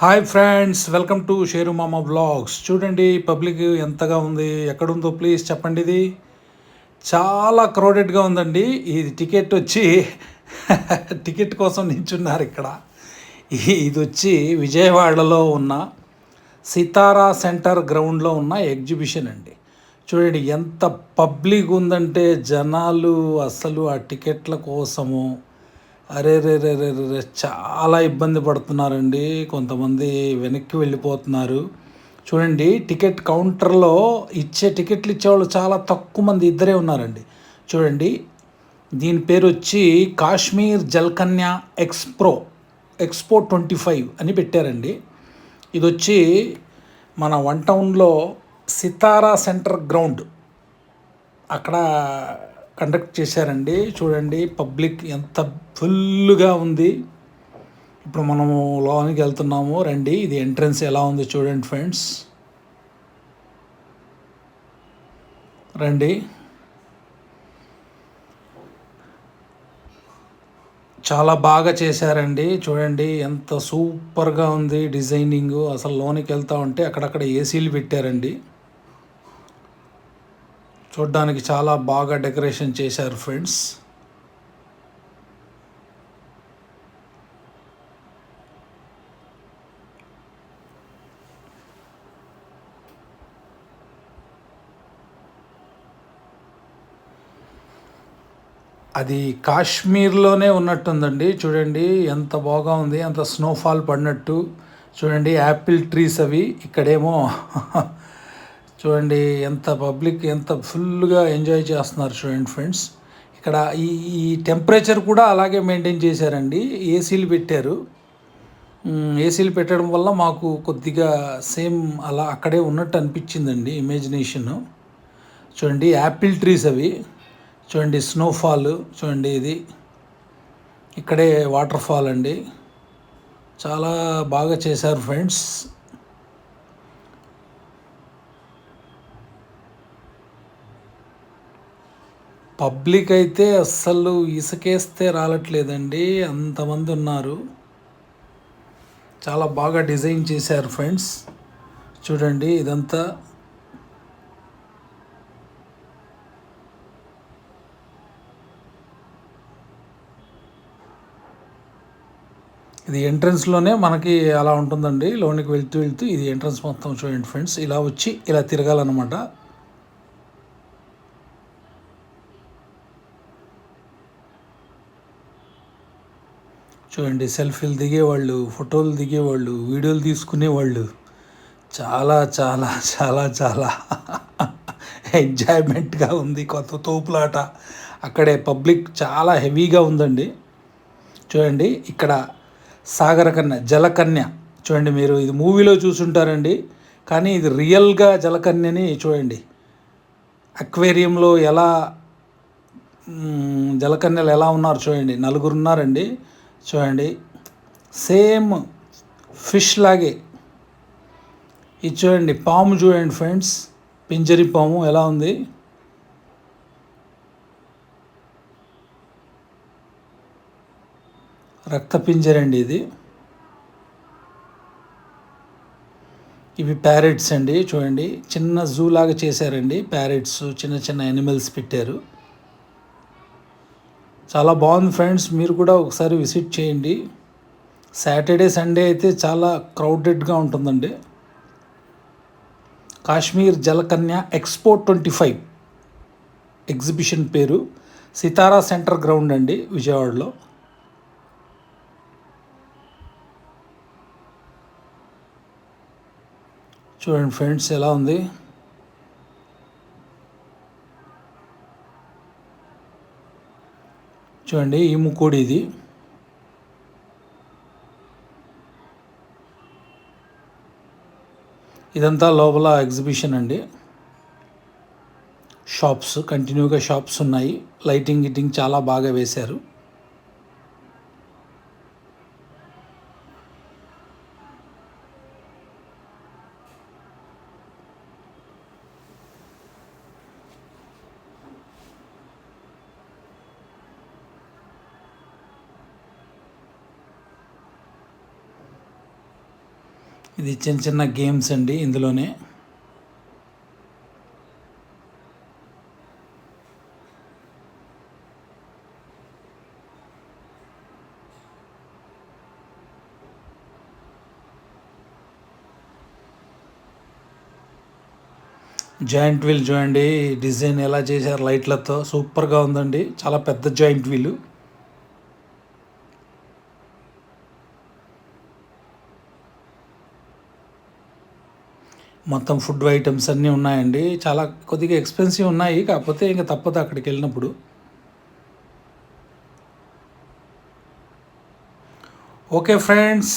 Hi friends welcome to Sheru Mama blogs. చూడండి public ఎంతగా ఉంది ఎక్కడుందో ప్లీజ్ చెప్పండి ఇది చాలా క్రౌడెడ్గా ఉందండి. ఇది టికెట్ వచ్చి టికెట్ కోసం నించున్నారు ఇక్కడ. ఇది వచ్చి విజయవాడలో ఉన్న సితారా సెంటర్ గ్రౌండ్లో ఉన్న ఎగ్జిబిషన్ అండి. చూడండి ఎంత పబ్లిక్ ఉందంటే జనాలు అసలు ఆ టికెట్ల కోసము అరే రే రే రే రే చాలా ఇబ్బంది పడుతున్నారండి. కొంతమంది వెనక్కి వెళ్ళిపోతున్నారు. చూడండి టికెట్ కౌంటర్లో ఇచ్చే టికెట్లు ఇచ్చేవాళ్ళు చాలా తక్కువ మంది ఇద్దరే ఉన్నారండి. చూడండి దీని పేరు వచ్చి Kashmir Jalkanya expo expo twenty five అని పెట్టారండి. ఇది వచ్చి మన వన్ టౌన్లో సితారా సెంటర్ గ్రౌండ్. అక్కడ కండక్ట్ చేశారండి. చూడండి పబ్లిక్ ఎంత ఫుల్గా ఉంది. ఇప్పుడు మనము లోనికి వెళ్తున్నాము. రండి ఇది ఎంట్రన్స్ ఎలా ఉంది చూడండి ఫ్రెండ్స్. రండి. చాలా బాగా చేశారండి. చూడండి ఎంత సూపర్గా ఉంది డిజైనింగ్. అసలు లోనికి వెళ్తా ఉంటే అక్కడక్కడ ఏసీలు పెట్టారండి. చూడ్డానికి చాలా బాగా డెకరేషన్ చేశారు ఫ్రెండ్స్. అది కాశ్మీర్లోనే ఉన్నట్టుందండి. చూడండి ఎంత బాగా ఉంది అంత స్నోఫాల్ పడినట్టు. చూడండి యాపిల్ ట్రీస్ అవి. ఇక్కడేమో చూడండి ఎంత పబ్లిక్ ఎంత ఫుల్గా ఎంజాయ్ చేస్తున్నారు చూడండి ఫ్రెండ్స్. ఇక్కడ ఈ ఈ టెంపరేచర్ కూడా అలాగే మెయింటైన్ చేశారండి. ఏసీలు పెట్టారు. ఏసీలు పెట్టడం వల్ల మాకు కొద్దిగా సేమ్ అలా అక్కడే ఉన్నట్టు అనిపించిందండి ఇమేజినేషన్. చూడండి యాపిల్ ట్రీస్ అవి. చూడండి స్నోఫాల్. చూడండి ఇది ఇక్కడే వాటర్ ఫాల్ అండి. చాలా బాగా చేశారు ఫ్రెండ్స్. పబ్లిక్ అయితే అస్సలు ఇసుకేస్తే రాలట్లేదండి. అంతమంది ఉన్నారు. చాలా బాగా డిజైన్ చేశారు ఫ్రెండ్స్. చూడండి ఇదంతా. ఇది ఎంట్రన్స్లోనే మనకి అలా ఉంటుందండి. లోనికి వెళ్తూ వెళ్తూ ఇది ఎంట్రన్స్ మొత్తం చూడండి ఫ్రెండ్స్. ఇలా వచ్చి ఇలా తిరగాలన్నమాట. చూడండి సెల్ఫీలు దిగేవాళ్ళు ఫోటోలు దిగేవాళ్ళు వీడియోలు తీసుకునేవాళ్ళు. చాలా చాలా చాలా చాలా ఎంజాయ్మెంట్గా ఉంది కొత్త తోపులాట. అక్కడే పబ్లిక్ చాలా హెవీగా ఉందండి. చూడండి ఇక్కడ సాగరకన్య జలకన్య. చూడండి మీరు ఇది మూవీలో చూసుంటారండి. కానీ ఇది రియల్గా జలకన్యని చూడండి. అక్వేరియంలో ఎలా జలకన్యలు ఎలా ఉన్నారు చూడండి. నలుగురు ఉన్నారండి. చూడండి. సేమ్ ఫిష్ లాగే. ఇది చూడండి పాము చూడండి ఫ్రెండ్స్. పింజరి పాము ఎలా ఉంది? రక్త పింజరండి ఇది. ఇవి ప్యారెట్స్ అండి చూడండి. చిన్న జూ లాగా చేశారండి ప్యారెట్స్. చిన్న చిన్న యానిమల్స్ పెట్టారు. చాలా బాగుంది ఫ్రెండ్స్. మీరు కూడా ఒకసారి విజిట్ చేయండి. సాటర్డే సండే అయితే చాలా క్రౌడెడ్గా ఉంటుందండి. Kashmir Jalakanya expo twenty five exhibition పేరు. సితారా సెంటర్ గ్రౌండ్ అండి విజయవాడలో. చూడండి ఫ్రెండ్స్ ఎలా ఉంది. చూడండి ఈ ముక్కోడి ఇది. ఇదంతా లోపల ఎగ్జిబిషన్ అండి. షాప్స్ కంటిన్యూగా షాప్స్ ఉన్నాయి. లైటింగ్ గిటింగ్ చాలా బాగా వేశారు. ఇది చిన్న చిన్న గేమ్స్ అండి ఇందులోనే. జాయింట్ వీల్ చూడండి డిజైన్ ఎలా చేశారు లైట్లతో. సూపర్గా ఉందండి. చాలా పెద్ద జాయింట్ వీలు మొత్తం ఫుడ్ ఐటమ్స్ అన్నీ ఉన్నాయండి. చాలా కొద్దిగా ఎక్స్పెన్సివ్ ఉన్నాయి. కాకపోతే ఇంకా తప్పదు అక్కడికి వెళ్ళినప్పుడు. Okay friends.